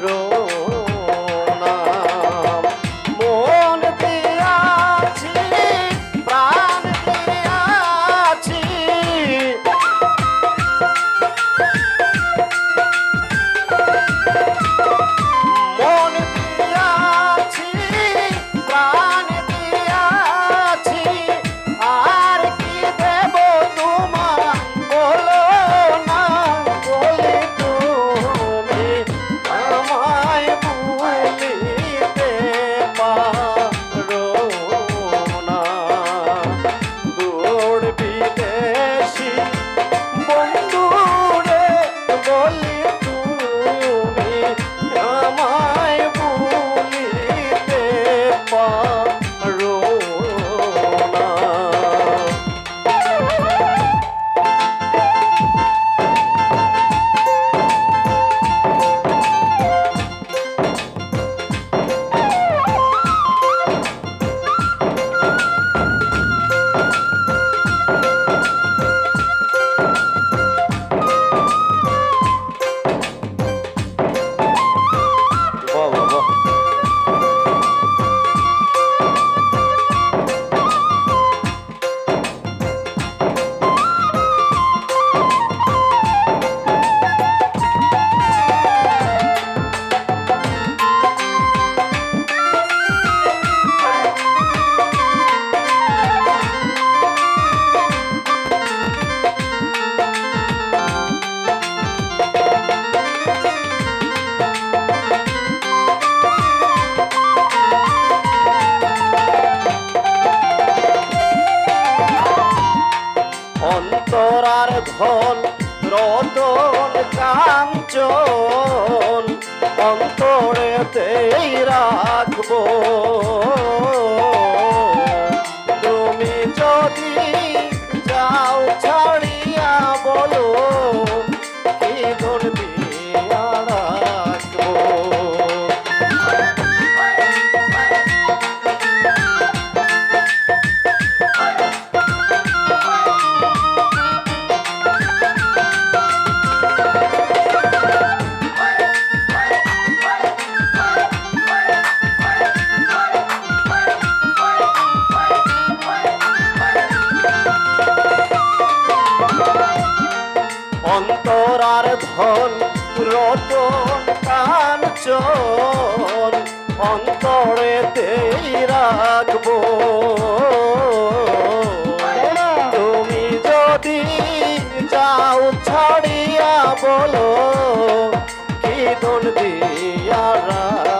Girl. কাঞ্চন অন্তরেতেই রাখব। তুমি যদি লোচন কাঞ্চন অন্তরেতে রাখব। তুমি যদি যাও ছাড়িয়া বলো কি দোল দিয়া রাখ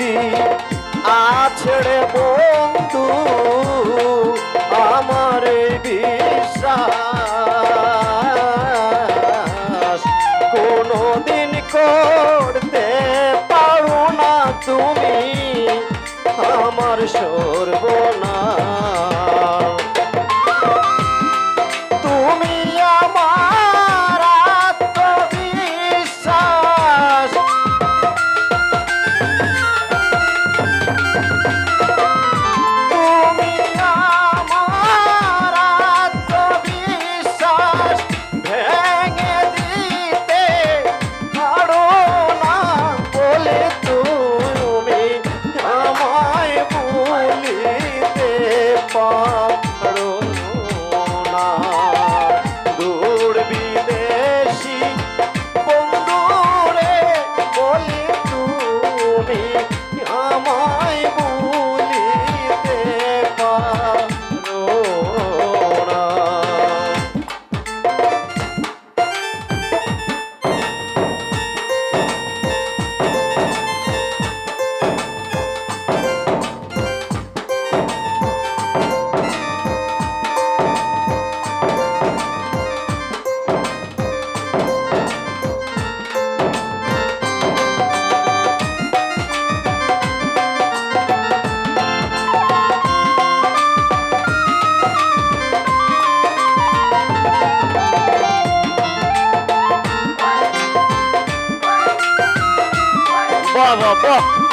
মাটি আছড়ে বন্ধু আমার বিশ্বাস কোনদিন করতে পারো না তুমি আমার সর্বনা তুমি 我不。